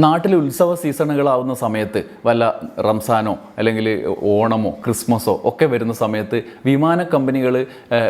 നാട്ടിൽ ഉത്സവ സീസണുകളാവുന്ന സമയത്ത് വല്ല റംസാനോ അല്ലെങ്കിൽ ഓണമോ ക്രിസ്മസോ ഒക്കെ വരുന്ന സമയത്ത് വിമാന കമ്പനികൾ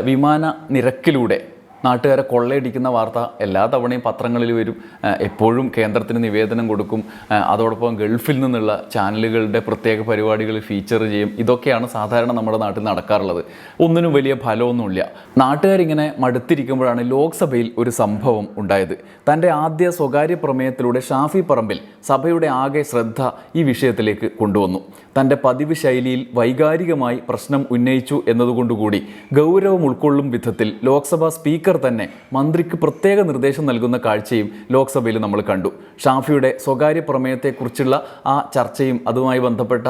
വിമാന നിരക്കിലൂടെ നാട്ടുകാരെ കൊള്ളയടിക്കുന്ന വാർത്ത എല്ലാ തവണയും പത്രങ്ങളിൽ വരും. എപ്പോഴും കേന്ദ്രത്തിന് നിവേദനം കൊടുക്കും. അതോടൊപ്പം ഗൾഫിൽ നിന്നുള്ള ചാനലുകളുടെ പ്രത്യേക പരിപാടികൾ ഫീച്ചർ ചെയ്യും. ഇതൊക്കെയാണ് സാധാരണ നമ്മുടെ നാട്ടിൽ നടക്കാറുള്ളത്. ഒന്നിനും വലിയ ഫലമൊന്നുമില്ല. നാട്ടുകാരിങ്ങനെ മടുത്തിരിക്കുമ്പോഴാണ് ലോക്സഭയിൽ ഒരു സംഭവം ഉണ്ടായത്. തന്റെ ആദ്യ സ്വകാര്യ പ്രമേയത്തിലൂടെ ഷാഫി പറമ്പിൽ സഭയുടെ ആകെ ശ്രദ്ധ ഈ വിഷയത്തിലേക്ക് കൊണ്ടുവന്നു. തന്റെ പതിവ് ശൈലിയിൽ വൈകാരികമായി പ്രശ്നം ഉന്നയിച്ചു എന്നതുകൊണ്ടുകൂടി ഗൗരവം ഉൾക്കൊള്ളും വിധത്തിൽ ലോക്സഭാ സ്പീക്കർ തന്നെ മന്ത്രിക്ക് പ്രത്യേക നിർദ്ദേശം നൽകുന്ന കാഴ്ചയും ലോക്സഭയിൽ നമ്മൾ കണ്ടു. ഷാഫിയുടെ സ്വകാര്യ പ്രമേയത്തെക്കുറിച്ചുള്ള ആ ചർച്ചയും അതുമായി ബന്ധപ്പെട്ട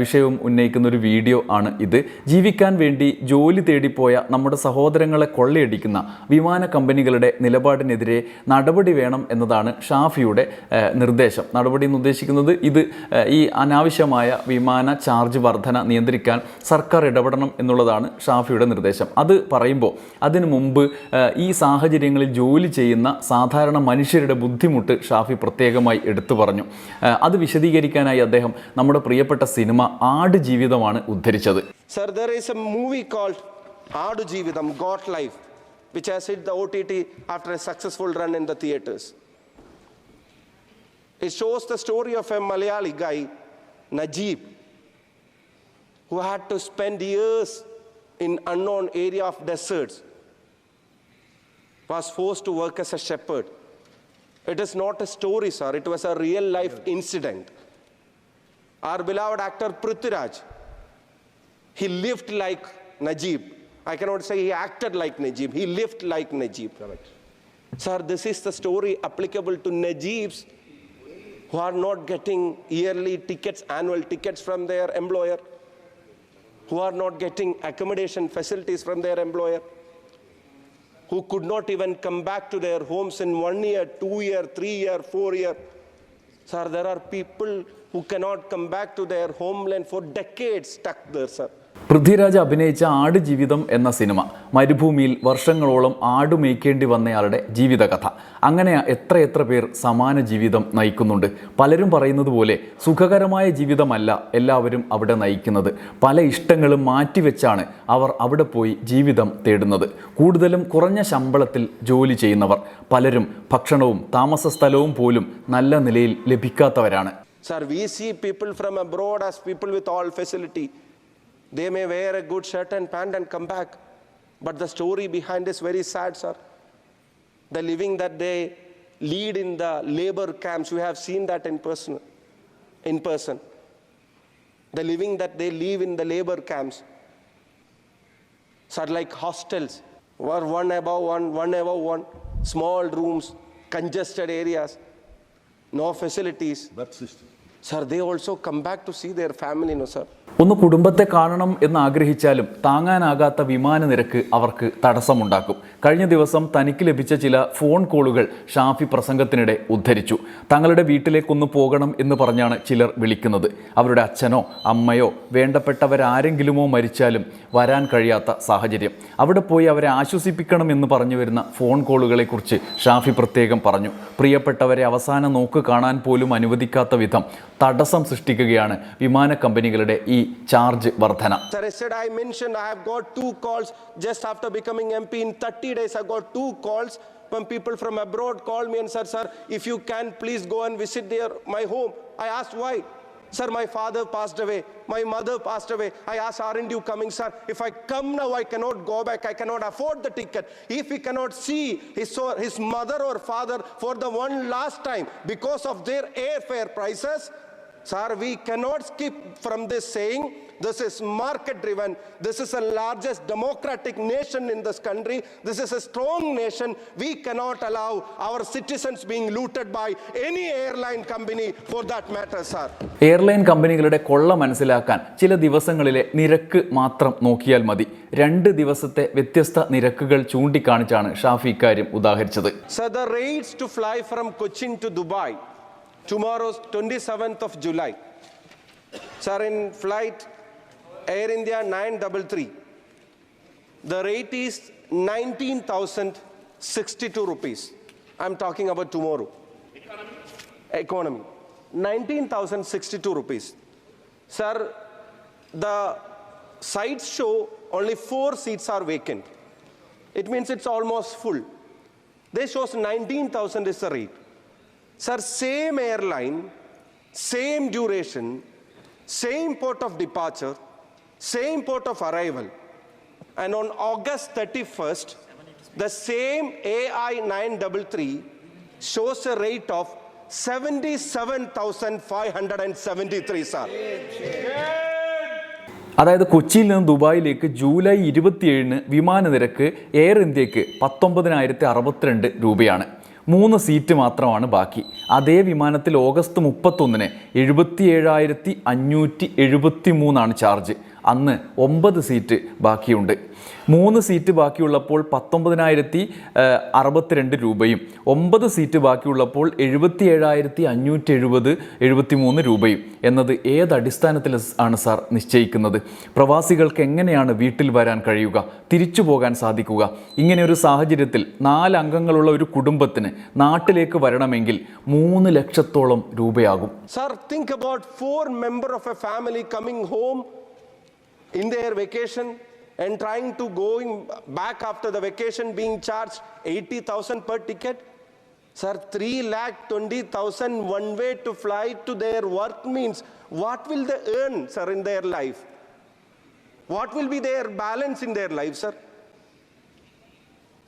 വിഷയവും ഉന്നയിക്കുന്ന ഒരു വീഡിയോ ആണ് ഇത്. ജീവിക്കാൻ വേണ്ടി ജോലി തേടിപ്പോയ നമ്മുടെ സഹോദരങ്ങളെ കൊള്ളയടിക്കുന്ന വിമാന കമ്പനികളുടെ നിലപാടിനെതിരെ നടപടി വേണം എന്നതാണ് ഷാഫിയുടെ നിർദ്ദേശം. നടപടി എന്ന് ഉദ്ദേശിക്കുന്നത് ഇത് ഈ അനാവശ്യമായ വിമാന ചാർജ് വർധന നിയന്ത്രിക്കാൻ സർക്കാർ ഇടപെടണം എന്നുള്ളതാണ് ഷാഫിയുടെ നിർദ്ദേശം. അത് പറയുമ്പോൾ അതിനു മുമ്പ് ഈ സാഹചര്യങ്ങളിൽ ജോലി ചെയ്യുന്ന സാധാരണ മനുഷ്യരുടെ ബുദ്ധിമുട്ട് ഷാഫി പ്രത്യേകമായി എടുത്തു പറഞ്ഞു അത് വിശദീകരിക്കാനായി അദ്ദേഹം നമ്മുടെ പ്രിയപ്പെട്ട സിനിമ ആട് ജീവിതമാണ് ഉദ്ധരിച്ചത് Sir, there is a movie called Adu Jeevitham, Got Life, which has hit the OTT after a successful run in the theaters. It shows the story of a Malayali guy, Najib, who had to spend years in unknown area of deserts, was forced to work as a shepherd. It is not a story, sir. It was a real life incident. Our beloved actor Prithviraj, he lived like Najib. I cannot say he acted like Najib. He lived like Najib. Correct. Sir, this is the story applicable to Najibs who are not getting yearly tickets, annual tickets from their employer, who are not getting accommodation facilities from their employer, who could not even come back to their homes in one year, two year, three year, four year. Sir, there are people who cannot come back to their homeland for decades stuck there, sir. Prithviraj അഭിനയിച്ച ആട് ജീവിതം എന്ന cinema മരുഭൂമിയിൽ വർഷങ്ങളോളം ആട് മേയ്ക്കേണ്ടി വന്നയാളുടെ ജീവിതകഥ. അങ്ങനെ എത്രയെത്ര എത്ര പേർ സമാന ജീവിതം നയിക്കുന്നുണ്ട്? പലരും പറയുന്നത് പോലെ സുഖകരമായ ജീവിതമല്ല എല്ലാവരും അവിടെ നയിക്കുന്നത്. പല ഇഷ്ടങ്ങളും മാറ്റിവെച്ചാണ് അവർ അവിടെ പോയി ജീവിതം തേടുന്നത്. കൂടുതലും കുറഞ്ഞ ശമ്പളത്തിൽ ജോലി ചെയ്യുന്നവർ. പലരും ഭക്ഷണവും താമസ സ്ഥലവും പോലും നല്ല നിലയിൽ ലഭിക്കാത്തവരാണ്. Sir, we see people from abroad as people with all facility. They may wear a good shirt and pant and come back. But the story behind is very sad, sir. The living that they lead in the labor camps, we have seen that in person. In person. The living that they live in the labor camps. Sir, like hostels, were one above one, one above one, small rooms, congested areas, no facilities. Sir, they also come back to see their family, no, sir. ഒന്ന് കുടുംബത്തെ കാണണം എന്ന് ആഗ്രഹിച്ചാലും താങ്ങാനാകാത്ത വിമാന നിരക്ക് അവർക്ക് തടസ്സമുണ്ടാക്കും. കഴിഞ്ഞ ദിവസം തനിക്ക് ലഭിച്ച ചില ഫോൺ കോളുകൾ ഷാഫി പ്രസംഗത്തിനിടെ ഉദ്ധരിച്ചു. തങ്ങളുടെ വീട്ടിലേക്കൊന്ന് പോകണം എന്ന് പറഞ്ഞാണ് ചിലർ വിളിക്കുന്നത്. അവരുടെ അച്ഛനോ അമ്മയോ വേണ്ടപ്പെട്ടവരാരെങ്കിലുമോ മരിച്ചാലും വരാൻ കഴിയാത്ത സാഹചര്യം. അവിടെ പോയി അവരെ ആശ്വസിപ്പിക്കണം എന്ന് പറഞ്ഞു വരുന്ന ഫോൺ കോളുകളെക്കുറിച്ച് ഷാഫി പ്രത്യേകം പറഞ്ഞു. പ്രിയപ്പെട്ടവരെ അവസാന നോക്ക് കാണാൻ പോലും അനുവദിക്കാത്ത വിധം തടസ്സം സൃഷ്ടിക്കുകയാണ് വിമാന കമ്പനികളുടെ ഈ ചാർജ് വർധന Sir, yesterday I mentioned I have got two calls just after becoming MP. In 30 days, I got two calls from people from abroad called me and said, Sir, if you can, please go and visit their, my home. I asked why. Sir, my father passed away. My mother passed away. I asked, aren't you coming, sir? If I come now, I cannot go back. I cannot afford the ticket. If he cannot see his, or his mother or father for the one last time because of their airfare prices, Sir, we cannot skip from this saying. This is market driven. This is the largest democratic nation in this country. This is a strong nation. We cannot allow our citizens being looted by any airline company for that matter, sir. Airline കമ്പനികളുടെ കൊള്ള മനസ്സിലാക്കാൻ ചില ദിവസങ്ങളിലെ നിരക്ക് മാത്രം നോക്കിയാൽ മതി രണ്ട് ദിവസത്തെ വ്യത്യസ്ത നിരക്കുകൾ ചൂണ്ടിക്കാണിച്ചാണ് ഷാഫി ഇക്കാര്യം ഉദാഹരിച്ചത് Sir, the rates to fly from Cochin to Dubai, tomorrow's 27th of July. Sir, in flight Air India 933, the rate is 19,062 rupees. I'm talking about tomorrow. Economy. 19,062 rupees. Sir, the sites show only four seats are vacant. It means it's almost full. They shows 19,000 is the rate. Sir, same airline, same duration, same port of departure, same port of arrival. And on August 31st, the same AI 933 shows a rate of 77,573, sir. അതായത് കൊച്ചിയിൽ നിന്ന് ദുബായിലേക്ക് July ഇരുപത്തിയേഴിന് വിമാന നിരക്ക് air ഇന്ത്യയ്ക്ക് പത്തൊമ്പതിനായിരത്തി അറുപത്തിരണ്ട് രൂപയാണ് മൂന്ന് സീറ്റ് മാത്രമാണ് ബാക്കി. അതേ വിമാനത്തിൽ ഓഗസ്റ്റ് മുപ്പത്തൊന്നിന് എഴുപത്തി ഏഴായിരത്തി അഞ്ഞൂറ്റി എഴുപത്തി മൂന്നാണ് ചാർജ്. അന്ന് ഒമ്പത് സീറ്റ് ബാക്കിയുണ്ട്. മൂന്ന് സീറ്റ് ബാക്കിയുള്ളപ്പോൾ പത്തൊമ്പതിനായിരത്തി അറുപത്തിരണ്ട് രൂപയും ഒമ്പത് സീറ്റ് ബാക്കിയുള്ളപ്പോൾ എഴുപത്തി ഏഴായിരത്തി അഞ്ഞൂറ്റി എഴുപത് എഴുപത്തി മൂന്ന് രൂപയും എന്നത് ഏത് അടിസ്ഥാനത്തിൽ ആണ് സാർ നിശ്ചയിക്കുന്നത്? പ്രവാസികൾക്ക് എങ്ങനെയാണ് വീട്ടിൽ വരാൻ കഴിയുക? തിരിച്ചു പോകാൻ സാധിക്കുക? ഇങ്ങനെ ഒരു സാഹചര്യത്തിൽ നാല് അംഗങ്ങളുള്ള ഒരു കുടുംബത്തിന് നാട്ടിലേക്ക് വരണമെങ്കിൽ മൂന്ന് ലക്ഷത്തോളം രൂപയാകും. Sir think about four member of a family coming home in their vacation and trying to going back after the vacation being charged 80,000 per ticket. Sir, 3 lakh 20,000 one way to fly to their work means what will they earn, sir, in their life? What will be their balance in their life, sir?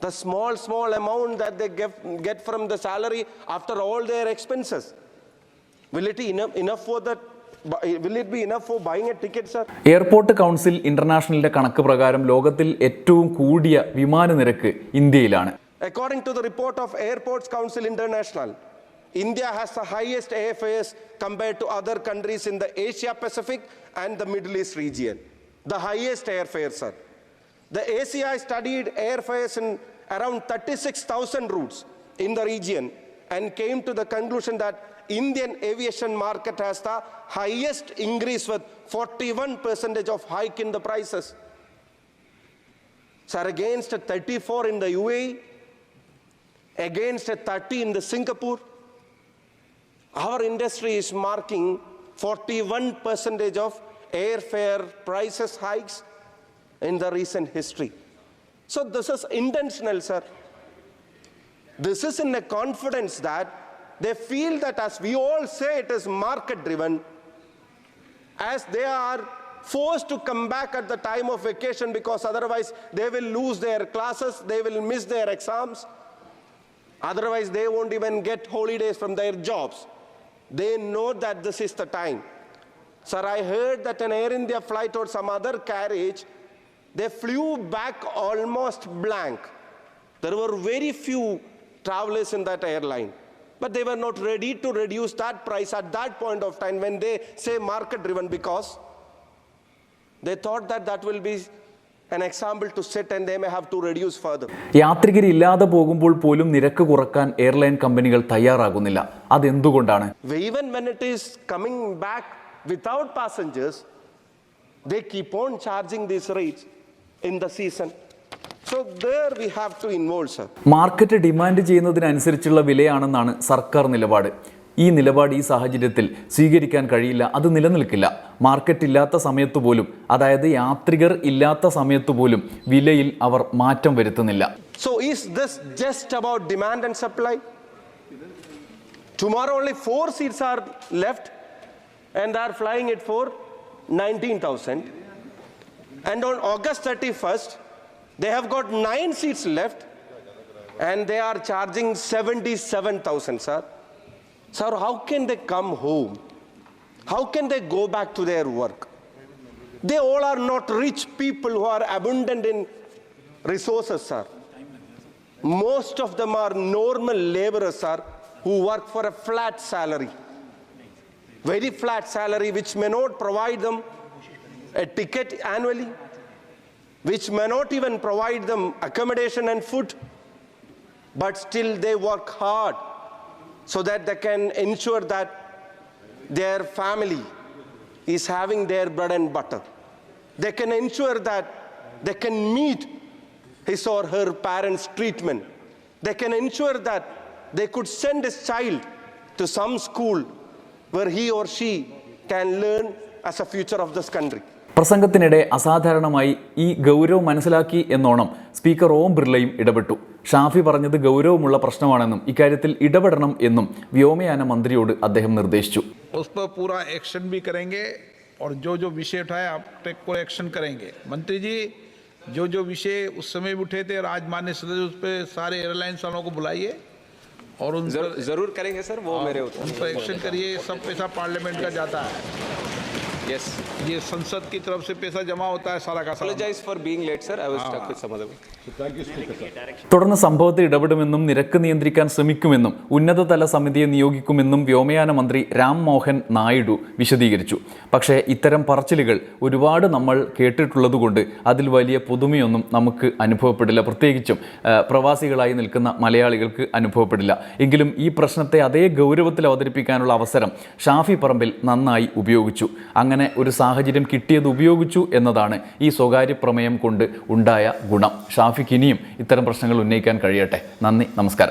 The small, small amount that they get, get from the salary after all their expenses. Will it be enough, enough for that? Airport council ഇന്റർനാഷണലിന്റെ കണക്ക് പ്രകാരം ലോകത്തിൽ ഏറ്റവും കൂടിയ വിമാന നിരക്ക് ഇന്ത്യയിലാണ് According to the report of Airports Council International, India has the highest airfares compared to other countries in the Asia Pacific and the Middle East region. The highest airfares, sir. The ACI studied airfares in around 36,000 routes in the region and came to the conclusion that Indian aviation market has the highest increase with 41 percentage of hike in the prices. Sir, against a 34 in the UAE, against a 30 in the Singapore, our industry is marking 41 percentage of airfare prices hikes in the recent history. So this is intentional, sir. This is in a confidence that they feel that as we all say it is market driven, as they are forced to come back at the time of vacation because otherwise they will lose their classes, they will miss their exams, otherwise they won't even get holidays from their jobs. They know that this is the time. Sir, I heard that an Air India flight or some other carriage, they flew back almost blank. There were very few travelers in that airline. But they were not ready to reduce that price at that point of time when they say market driven because they thought that that will be an example to set and they may have to reduce further. യാത്രികരില്ലാതെ പോകുമ്പോൾ പോലും നിരക്ക് കുറയ്ക്കാൻ airline കമ്പനികൾ തയ്യാറാകുന്നില്ല അതെന്തുകൊണ്ടാണ് Even when it is coming back without passengers, they keep on charging these rates in the season. Market demand ചെയ്യുന്നതിനനുസരിച്ചുള്ള വിലയാണെന്നാണ് സർക്കാർ നിലപാട്. ഈ നിലപാട് ഈ സാഹചര്യത്തിൽ സ്വീകരിക്കാൻ കഴിയില്ല. അത് നിലനിൽക്കില്ല. മാർക്കറ്റ് ഇല്ലാത്ത സമയത്ത് പോലും അതായത് യാത്രികർ ഇല്ലാത്ത സമയത്ത് പോലും വിലയിൽ അവർ മാറ്റം വരുത്തുന്നില്ല. So is this just about demand and supply tomorrow only four seats are left and are they are flying it for 19,000. And on August 31st, they have got nine seats left and they are charging 77,000, sir. Sir, how can they come home? How can they go back to their work? They all are not rich people who are abundant in resources, sir. Most of them are normal laborers, sir, who work for a flat salary. Very flat salary, which may not provide them a ticket annually, which may not even provide them accommodation and food, but still they work hard so that they can ensure that their family is having their bread and butter. They can ensure that they can meet his or her parents' treatment. They can ensure that they could send his child to some school where he or she can learn as a future of this country. പ്രസംഗത്തിനിടെ അസാധാരണമായി ഈ ഗൗരവം മനസ്സിലാക്കി എന്നോണം speaker ഓം ബിർളയും ഇടപെട്ടു ഷാഫി പറഞ്ഞത് ഗൗരവമുള്ള പ്രശ്നമാണെന്നും ഇക്കാര്യത്തിൽ ഇടപെടണം എന്നും വ്യോമയാന മന്ത്രിയോട് അദ്ദേഹം നിർദ്ദേശിച്ചു उस पर पूरा एक्शन भी करेंगे और जो जो विषय उठाए आप टेक को एक्शन करेंगे मंत्री जी जो जो विषय उस समय भी उठे थे राजमान्य सदस्य उस पर सारे एयरलाइंस वालों को बुलाइए और उन जरूर पर जरूर करेंगे सर वो मेरे ऊपर उन पर एक्शन करिए सब पैसा पार्लियामेंट का जाता है यस ये संसद की तरफ से पैसा जमा होता है सारा का सारा apologize for being late sir i was stuck with some other തുടർന്ന് സംഭവത്തിൽ ഇടപെടുമെന്നും നിരക്ക് നിയന്ത്രിക്കാൻ ശ്രമിക്കുമെന്നും ഉന്നതതല സമിതിയെ നിയോഗിക്കുമെന്നും വ്യോമയാന മന്ത്രി രാം മോഹൻ നായിഡു വിശദീകരിച്ചു പക്ഷേ ഇത്തരം പറച്ചിലുകൾ ഒരുപാട് നമ്മൾ കേട്ടിട്ടുള്ളതുകൊണ്ട് അതിൽ വലിയ പുതുമയൊന്നും നമുക്ക് അനുഭവപ്പെടില്ല പ്രത്യേകിച്ചും ആ, പ്രവാസികളായി നിൽക്കുന്ന മലയാളികൾക്ക് അനുഭവപ്പെടില്ല എങ്കിലും ഈ പ്രശ്നത്തെ അതേ ഗൗരവത്തിൽ അവതരിപ്പിക്കാനുള്ള അവസരം ഷാഫി പറമ്പിൽ നന്നായി ഉപയോഗിച്ചു അങ്ങനെ ഒരു സാഹചര്യം കിട്ടിയത് ഉപയോഗിച്ചു എന്നതാണ് ഈ സ്വകാര്യ പ്രമേയം കൊണ്ട് ഉണ്ടായ ഗുണം. ഷാഫിക്ക് ഇനിയും ഇത്തരം പ്രശ്നങ്ങൾ ഉന്നയിക്കാൻ കഴിയട്ടെ. നന്ദി നമസ്കാരം.